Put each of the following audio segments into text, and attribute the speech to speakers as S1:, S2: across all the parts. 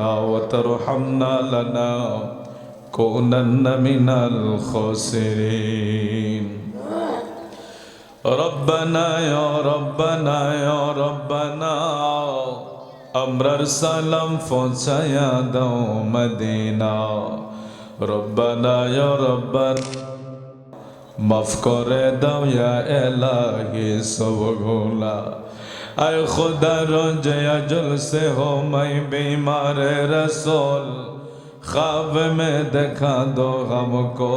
S1: وترحمنا لنكونن من الخاسرين ربنا يا ربنا يا ربنا আমরার সালাম পৌঁছায়া দাও মদিনা রব্বানা ইয়া রব্বানা মাফ করে দাও ইয়া এলাহি সব اے خدا روز اجل سے ہو میں بیمار رسول خواب میں دکھا دو ہم کو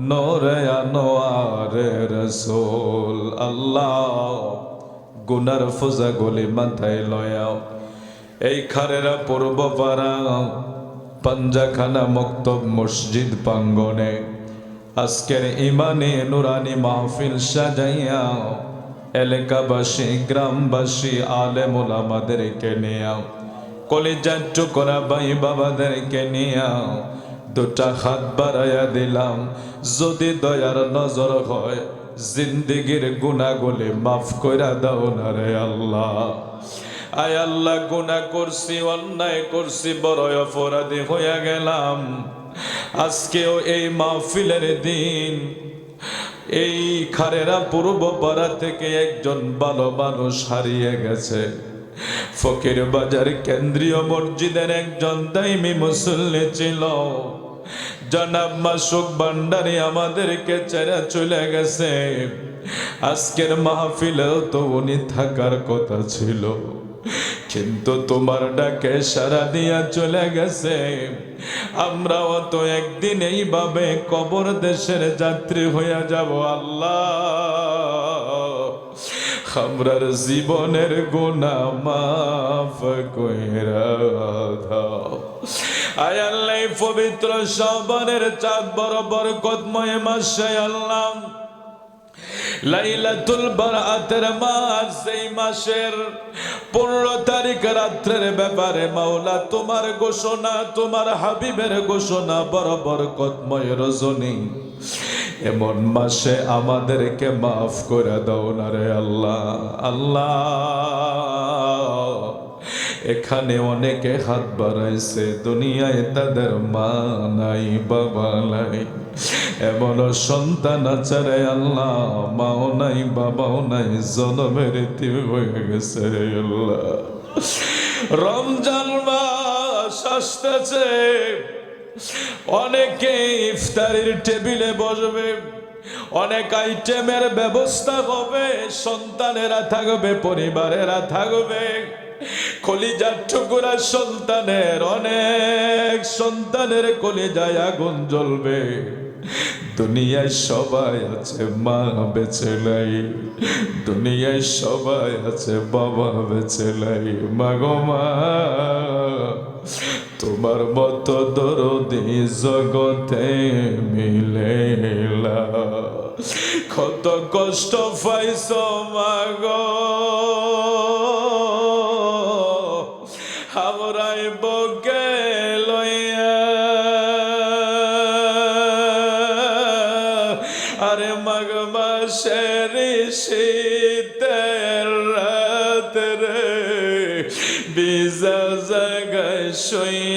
S1: نور انوار رسول اللہ গুনার ফোজা গলি মাথায় লয়াও এই খারেরা পূর্ব পাড়া পাঞ্জাখানা মক্তব মসজিদ প্রাঙ্গনে আজকের ইমানে নুরানি মাহফিল সাজাইয়া এলাকাবাসী গ্রামবাসী আলেম ওলামাদেরকে নিয়া কলিজার টুকরা ভাই বাবাদেরকে নিয়া দুটা হাত বাড়াইয়া দিলাম। যদি দয়ার নজর হয়, জিন্দিগির গুণাগুলি মাফ কইরা দাও না রে আল্লাহ। আয় আল্লাহ, গুণা করছি, অন্যায় করছি বড় অপরাধী হইয়া গেলাম। আজকেও এই মাহফিলের দিন এই খারেরা পূর্ব পাড়া থেকে একজন ভালো মানুষ হারিয়ে গেছে। ফকির বাজার কেন্দ্রীয় মসজিদের একজন দাইমি মুসল্লি ছিল। জনাব মাসুক ভান্ডারি আমাদেরকে ছেড়ে চলে গেছে। আজকের মাহফিলেও তো উনি থাকার কথা ছিল। কিন্তু তোমার ডাকে সারা দিয়া চলে গেছে। আমরাও তো একদিন এইভাবে কবর দেশের যাত্রী হইয়া যাব, আল্লাহ। আমরার জীবনের গুণা মাফ কইরা দাও। আয় পবিত্র সবনের চাঁদ বরাবর কদময় মাসে আল্লাহ। লাইলাতুল বারাতের মাস সেই মাসের পনেরো তারিখ রাত্রের ব্যাপারে মাওলা, তোমার ঘোষণা, তোমার হাবিবের ঘোষণা বরাবর কতময় রজনী। এমন মাসে আমাদেরকে মাফ করে দাও না রে আল্লাহ আল্লাহ। এখানে অনেকে হাত বাড়াইছে, দুনিয়ায় তাদের মা নাই, বাবা নাই। এমন সন্তান আচারে আল্লাহ, মাও নাই, বাবাও নাই, জনমের হয়ে গেছে আল্লাহ। রমজান মাস আসতেছে, অনেকে ইফতারির টেবিলে বসবে, অনেক আইটেমের ব্যবস্থা হবে, সন্তানেরা থাকবে, পরিবারেরা থাকবে। কলিজার টুকুরা সন্তানের অনেক সন্তানের কলিজায় আগুন জ্বলবে। দুনিয়ায় সবাই আছে, মা বেছে নাই। দুনিয়ায় সবাই আছে, বাবা বেছে নাই। মাগো মা, তোমার মতো দরদি জগতে মিলে কত কষ্ট পাইছ মাগো আরে মাগ মাসের শীতের রাত রে বিজা জাগায় শুইয়া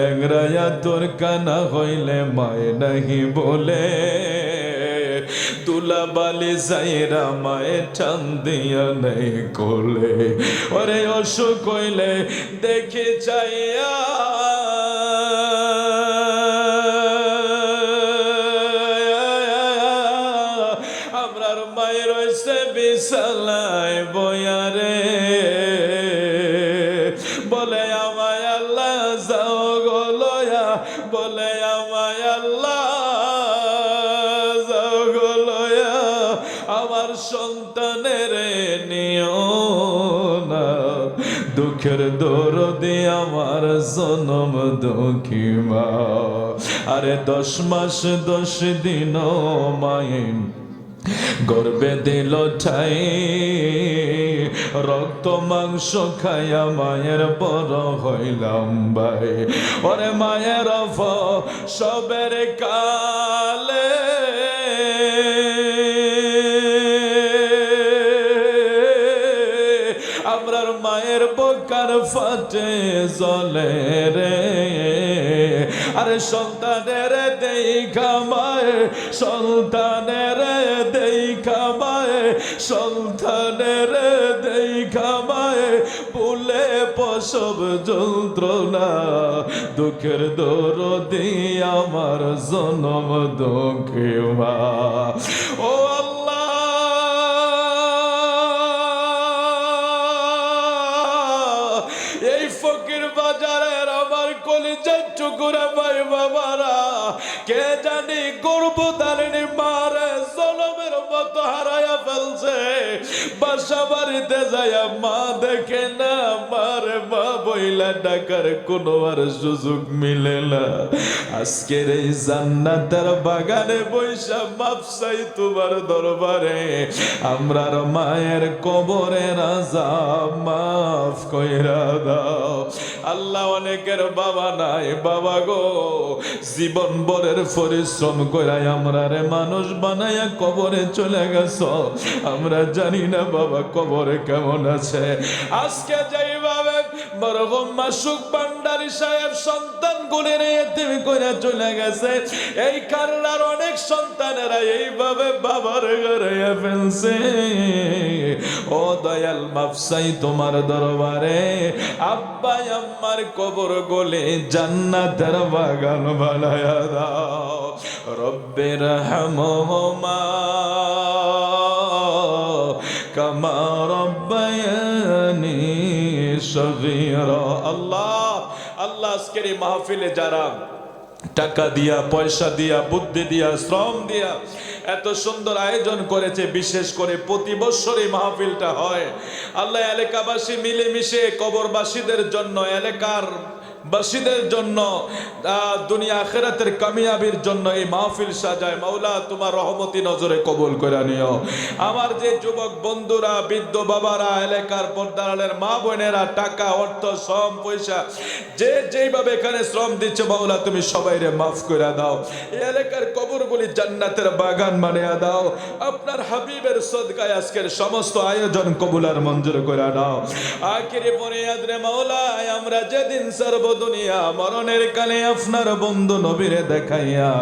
S1: ল্যাংরায়া তোর কানা হইলে মায় নাহি বলে। তুলা বালি যাইরা মায়ে টান দিয়া নেই কোলে। ওরে অসুখ হইলে দেখে চাইয়া। আমরার মায়ের রয়েছে বিশালায় বয়ারে বলে বলে আমায় আল্লাহ আমার সন্তানের নিও না। দুঃখের দরদি আমার জনম দুঃখী মা আরে দশ মাস দশ দিন মায়ের গর্বে দিল ঠাই, রক্ত, মাংস খাইয়া মায়ের বড় হইলাম ভাই। ওরে মায়ের সবের কালে। আমরার মায়ের বকার ফাটে জলে রে। আরে সন্তানের দেই খামায় সন্তানের দেই খামায় সন্তানের দেই খামায় বলে পশব যন্ত্রণা দুঃখের দরদি আমার জনম দুঃখে মা ও আল্লাহ এই ফকির বাজারের টুকুরা ভাই বাবারা, কে জানি গর্ব দারিণী মারে জলমের মতো হারায়া ফেলছে। বাসা বাড়িতে যায়া মা দেখে না, মারে মা বইলা ডাকার কোনো আর সুযোগ মিলে না। আজকের এই জান্নাতের বাগানে বৈশা মাপসাই তোমার দরবারে। আমরার মায়ের কবরে রাজা মাফ কইরা দাও। আল্লাহ অনেকের বাবা নাই, বাবা গো। জীবন বরের পরিশ্রম করাই আমরা রে মানুষ বানাইয়া কবরে চলে গেছ। আমরা জানি না বাবা কবরে কেমন আছে। আজকে যেইভাবে মরহম মাসুক ভান্ডারি সাহেব সন্তান গুলি নিয়ে তুমি কইরা চলে গেছে। এই কারণার অনেক সন্তানেরা এইভাবে বাবার ঘরে ফেলছে। ও দয়াল মাফসাই তোমার দরবারে, আব্বাই আম্মার কবর গলে জান্নাতের বাগান বানায়া দাও। রব্বের হামহমা কামা রব্বায়ানি আল্লাহ। আল্লাহ আজকের এই মাহফিলে যারা টাকা দিয়া, পয়সা দিয়া, বুদ্ধি দিয়া, শ্রম দিয়া এত সুন্দর আয়োজন করেছে, বিশেষ করে প্রতি বছর এই মাহফিলটা হয়। আল্লাহ এলাকাবাসী মিলেমিশে কবরবাসীদের জন্য এলাকার বাসীদের জন্য দুনিয়া আখেরাতের কামিয়াবির জন্য এই মাহফিল সাজায়। মাওলা, তোমার রহমতি নজরে কবুল করে নিও। আমার যে যুবক বন্ধুরা, বৃদ্ধ বাবারা, এলাকার পর্দারের মা বোনেরা, টাকা, অর্থ, শ্রম, পয়সা, যে যেইভাবে এখানে শ্রম দিচ্ছে, মাওলা, তুমি সবাইরে মাফ করে দাও। এই এলাকার কবরগুলি জান্নাতের বাগান বানিয়ে দাও। আপনার হাবিবের সদকায় আজকের সমস্ত আয়োজন কবুলার মঞ্জুর করে দাও আখিরি বুনিয়াদ রে মাওলা, আমরা যেদিন সর্ব দুনিয়া মরণের কালে আপনার বন্ধু নবীরে দেখাইয়া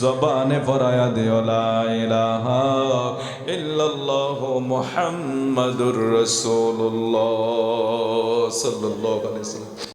S1: জবানে পরায়া দিও, লা ইলাহা ইল্লাল্লাহু মুহাম্মাদুর রাসূলুল্লাহ সাল্লাল্লাহু আলাইহি